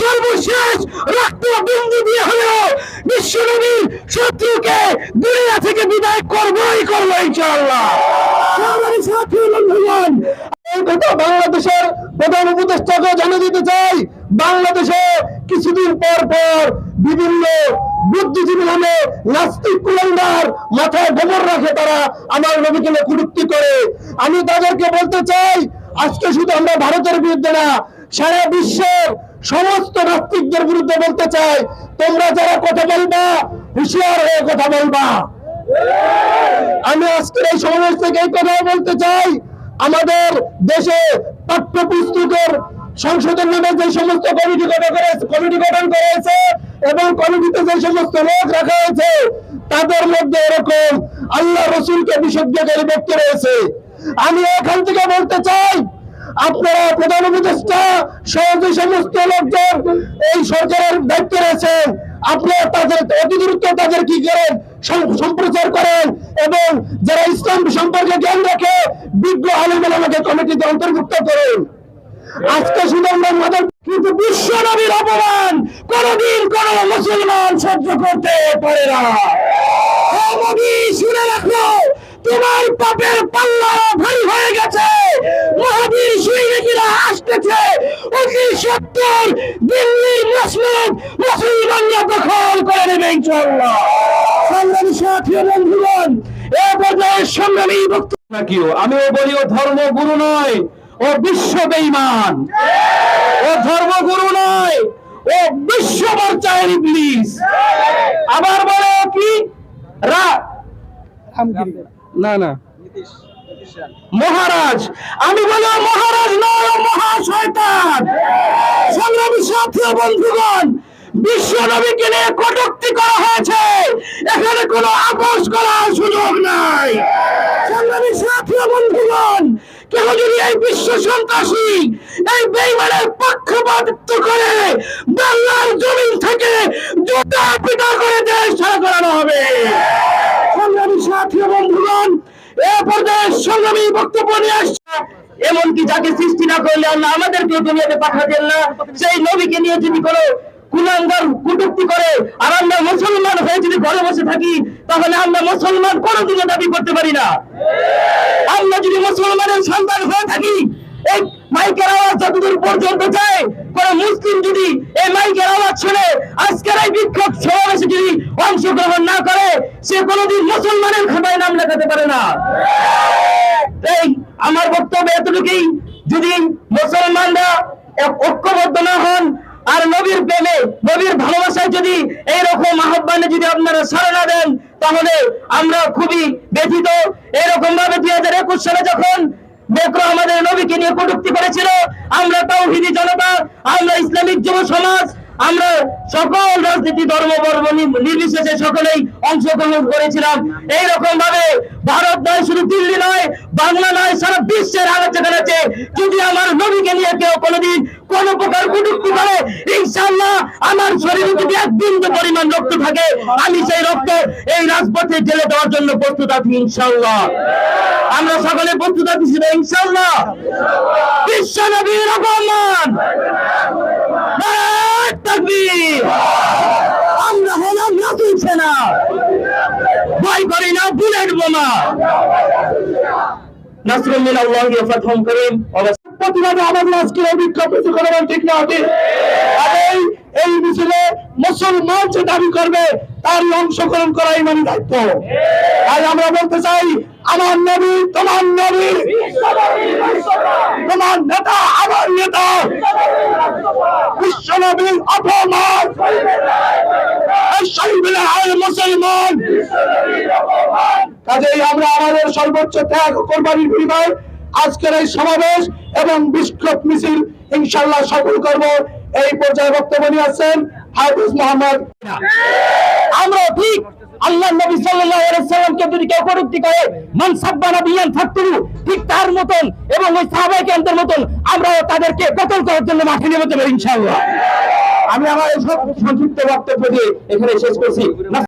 সর্বশেষ রক্ত বিন্দু দিয়ে হলেও বিশ্বনবীর শত্রুকে দুনিয়া থেকে বিদায় করবই করব বাংলাদেশের প্রধান উপদেষ্টাকে জানিয়ে দিতে চাই। বাংলাদেশে কিছুদিন পর পর বিভিন্ন বুদ্ধিজীবী নামে মাথায় গোবর রাখে তারা আমার নবীকে নিয়ে কটূক্তি করে। আমি তাদেরকে বলতে চাই, আজকে শুধু আমরা ভারতের বিরুদ্ধে না, সারা বিশ্বের সমস্ত নাস্তিকদের বিরুদ্ধে বলতে চাই, তোমরা যারা কথা বলবা, হুঁশিয়ার হয়ে কথা বলবা। আমি আজকের এই সমাবেশ থেকে এই কথা বলতে চাই, আমাদের দেশে পাঠ্যপুস্তকের সংশোধন নামে যে সমস্ত কমিটি গঠন করে কমিটি গঠন করেছে এবং কমিটিতে যে সমস্ত লোক রাখা হয়েছে, তাদের মধ্যে এরকম আল্লাহ রসুলকে বিশুদ্ধকারী ব্যক্তি রয়েছে। আমি এখান থেকে বলতে চাই আপনারা প্রধান উপদেষ্টা সহ যে সমস্ত লোকজন এই সরকারের দায়িত্বে রয়েছেন। আপনারা তাদের অতি দ্রুত তাদের কি করেন? সম্প্রচার করেন এবং যারা ইসলাম সম্পর্কে জ্ঞান রাখে বিজ্ঞ আলমাকে কমিটিতে অন্তর্ভুক্ত করেন। আজকে শুধু আমরা মাদার কিন্তু বিশ্ব নবীর অপমান কোনদিন কোন মুসলমান সহ্য করতে পারে না। হে নবী, শুনে রাখো। তোমার পাপের পাল্লা ভারী হয়ে গেছে। মহাবীর সৈনিকেরা আসতেছে। অতি সত্তর দিল্লির মসজিদ মুসলমানরা দখল করে নেবে ইনশাআল্লাহ। সংগ্রামী সাথী ও বন্ধুগণ এ পর্যায়ে সংগ্রামী বক্তব্য আমিও বলি ও ধর্মগুরু নয় ও বিশ্ব বেঈমান। ও ধর্মগুরু নয় ও বিশ্ব মর্চায়ের ইবলিস। আবার বলে কি? রা না না। মহারাজ আমি বলি মহারাজ নয় মহা শয়তান। সংগ্রামী সাথী বন্ধুগণ বিশ্ব নবীকে নিয়ে কটূক্তি করা হয়েছে। এখানে কোনো আপোষ করার সুযোগ নাই। সংগ্রামী সাথী বন্ধুগণ কেউ যদি এই বিশ্ব সন্ত্রাসী এই বেইমানের পক্ষপাতিত্ব করে বাংলার জমিন থেকে জুতা পিটা করে দেশ ছাড়া করানো হবে সংগ্রামী সাথী ও বন্ধুগণ এ আর আমরা মুসলমান হয়ে যদি ঘরে বসে থাকি, তাহলে আমরা মুসলমান কোনোদিনও দাবি করতে পারি না। আমরা যদি মুসলমানের সন্তান হয়ে থাকি, এই মাইকের আওয়াজ যতদূর পর্যন্ত যায় কোন মুসলিম যদি এই মাইকের আওয়াজ শুনে আজকের এই বিক্ষোভ সমাবেশে যদি অংশগ্রহণ না করে, সে মুসলমানের খাতায় নাম লেখাতে পারে না। এই আমার বক্তব্য এতটুকুই, যদি মুসলমানরা ঐক্যবদ্ধ না হন, আর নবীর প্রেমে, নবীর ভালোবাসায় যদি এইরকম আহ্বানে যদি আপনারা সাড়া না দেন, তাহলে আমরা খুবই ব্যথিত। এরকম ভাবে দুই হাজার একুশ সালে যখন বেক্র আমাদের নবীকে নিয়ে কটুক্তি করেছিল। আমরা তাওহিদি জনতা, আমরা ইসলামিক যুব সমাজ, আমরা সকল রাজনীতি, ধর্ম, বর্ম নির্বিশেষে সকলেই অংশগ্রহণ করেছিলাম। এই রকম ভাবে ভারত নয়, শুধু দিল্লি নয়, বাংলা নয়, সারা বিশ্বের আলোচনা আছে যদি আমার নবীকে নিয়ে কেউ কোনোদিন কোন প্রকার কটূক্তি আমার শরীরে যদি এক বিন্দু পরিমাণ রক্ত থাকে, আমি সেই রক্ত এই রাজপথে ঢেলে দেওয়ার জন্য প্রস্তুত আছি, ইনশাআল্লাহ। আমরা সকলে প্রস্তুত আছি সেটা ইনশাআল্লাহ। বিশ্ব নবীর অপমান। আমরা হলাম নতুন সেনা। ভয় করি না, বুলেট বোমা। নাসরুল্লাহ ফাতহুম করিম। প্রতিবাদে আমাদের এই বিক্ষোভ কিছু করে ঠিক না হবে এই মিছিলে মুসলমান যে দাবি করবে, তারই অংশগ্রহণ করা ইমানি দায়িত্ব। আর আমরা বলতে চাই, আমার নবী, তোমার নবী, তোমার নেতা, আমার নেতা, বিশ্ব অপমান। মুসলমান। কাজেই আমরা আমাদের সর্বোচ্চ ত্যাগ কোরবানির বিনিময়ে আজকের এই সমাবেশ এবং বিক্ষোভ মিছিল ইনশাল্লাহ সফল করব। এই পর্যায়ে বক্তব্য নিয়ে আসছেন হাফিজ মোহাম্মদ। আমরা ঠিক আল্লাহ নবী সাল্লামকে যদি কেউ কটূক্তি করে বিয়ান ঠিক তার মতন এবং ওই সাহাবাই কেন্দ্রের মতন তাদেরকে কতল করার জন্য মাঠে নেমে দেবো ইনশাআল্লাহ। আমি আমার এই সব সংক্ষিপ্ত বক্তব্য দিয়ে এখানে শেষ করছি।